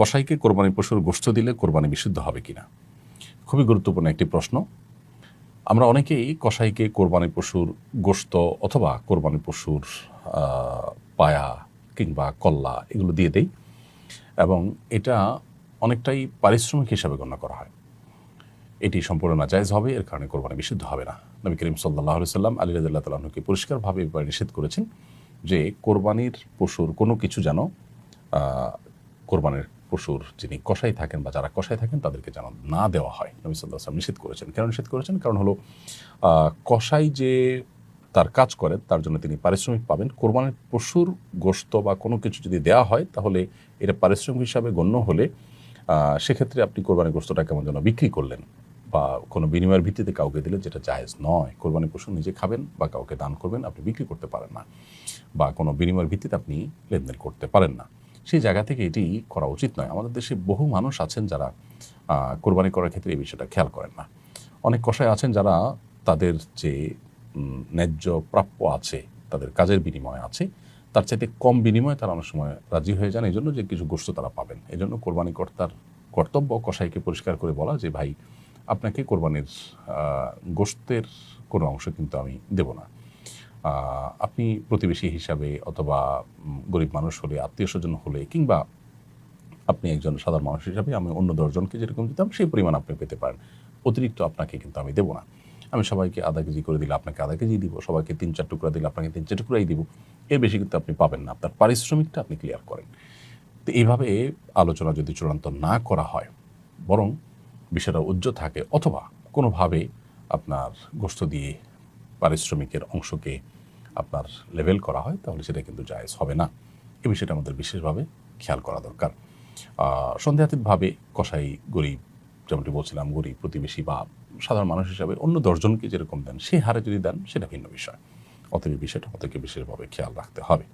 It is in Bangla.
কসাইকে কোরবানি পশুর গোষ্ঠ দিলে কোরবানি বিশুদ্ধ হবে কিনা? খুবই গুরুত্বপূর্ণ একটি প্রশ্ন। আমরা অনেকেই কসাইকে কোরবানি পশুর গোস্ত অথবা কোরবানি পশুর পায়া কিংবা কল্লা এগুলো দিয়ে দেই এবং এটা অনেকটাই পারিশ্রমিক হিসাবে গণ্য করা হয়। এটি সম্পূর্ণ নাজায়জ হবে, এর কারণে কোরবানি বিশুদ্ধ হবে না। নবী করিম সাল্লাহ সাল্লাম আলী রাজাল্লাহ তালাহকে পরিষ্কারভাবে ব্যাপারে নিষেধ করেছেন যে কোরবানির পশুর কোনো কিছু যেন কোরবানির পশুর যিনি কষাই থাকেন বা যারা কষাই থাকেন, তাদেরকে যেন না দেওয়া হয়। নবী সাল্লাহ আসলাম নিষেধ করেছেন। কেন নিষেধ করেছেন? কারণ হলো কষাই যে তার কাজ করেন তার জন্য তিনি পারিশ্রমিক পাবেন। কোরবানের পশুর গোস্ত বা কোনো কিছু যদি দেওয়া হয়, তাহলে এটা পারিশ্রমিক হিসাবে গণ্য হলে সেক্ষেত্রে আপনি কোরবানির গোস্তটা কেমন যেন বিক্রি করলেন বা কোনো বিনিময়ের ভিত্তিতে কাউকে দিলে যেটা জায়েজ নয়। কোরবানি পশু নিজে খাবেন বা কাউকে দান করবেন, আপনি বিক্রি করতে পারেন না বা কোনো বিনিময়ের ভিত্তিতে আপনি লেনদেন করতে পারেন না। সেই জায়গা থেকে এটি করা উচিত নয়। আমাদের দেশে বহু মানুষ আছেন যারা কোরবানি করার ক্ষেত্রে এই বিষয়টা খেয়াল করেন না। অনেক কষাই আছেন যারা তাদের যে ন্যায্য প্রাপ্য আছে, তাদের কাজের বিনিময় আছে, তার চাইতে কম বিনিময়ে তারা অনেক সময় রাজি হয়ে যান। এই জন্য যে কিছু গোষ্ঠ তারা পাবেন। এই জন্য কোরবানি কর্তার কর্তব্য কসাইকে পরিষ্কার করে বলা যে, ভাই, আপনাকে কোরবানির গোশতের কোনো অংশ কিন্তু আমি দেব না। আপনি প্রতিবেশী হিসাবে অথবা গরিব মানুষ হলে, আত্মীয় স্বজন হলে, কিংবা আপনি একজন সাধারণ মানুষ হিসাবে আমি অন্য দশজনকে যেরকম দিতাম, সেই পরিমাণ আপনি পেতে পারেন। অতিরিক্ত আপনাকে কিন্তু আমি দেবো না। আমি সবাইকে আধা কেজি করে দিলে আপনাকে আধা কেজি দিব, সবাইকে তিন চার টুকরা দিলে আপনাকে তিন চার টুকরাই দিব। এর বেশি কিন্তু আপনি পাবেন না। আপনার পারিশ্রমিকটা আপনি ক্লিয়ার করেন। তো এইভাবে আলোচনা যদি চূড়ান্ত না করা হয়, বরং বিষয়টা উজ্জ্ব থাকে, অথবা কোনোভাবে আপনার গোষ্ঠ দিয়ে পারিশ্রমিকের অংশকে আপনার লেভেল করা হয়, তাহলে সেটা কিন্তু জায়েজ হবে না। এ বিষয়টা আমাদের বিশেষভাবে খেয়াল করা দরকার। সন্দেহাতীতভাবে কষাই গরিব, যেমনটি বলছিলাম, গরিব প্রতিবেশী বা সাধারণ মানুষ হিসাবে অন্য দশজনকে যেরকম দেন, সে হারে যদি দেন, সেটা ভিন্ন বিষয়। অতএব বিষয়টা আমাদেরকে বিশেষভাবে খেয়াল রাখতে হবে।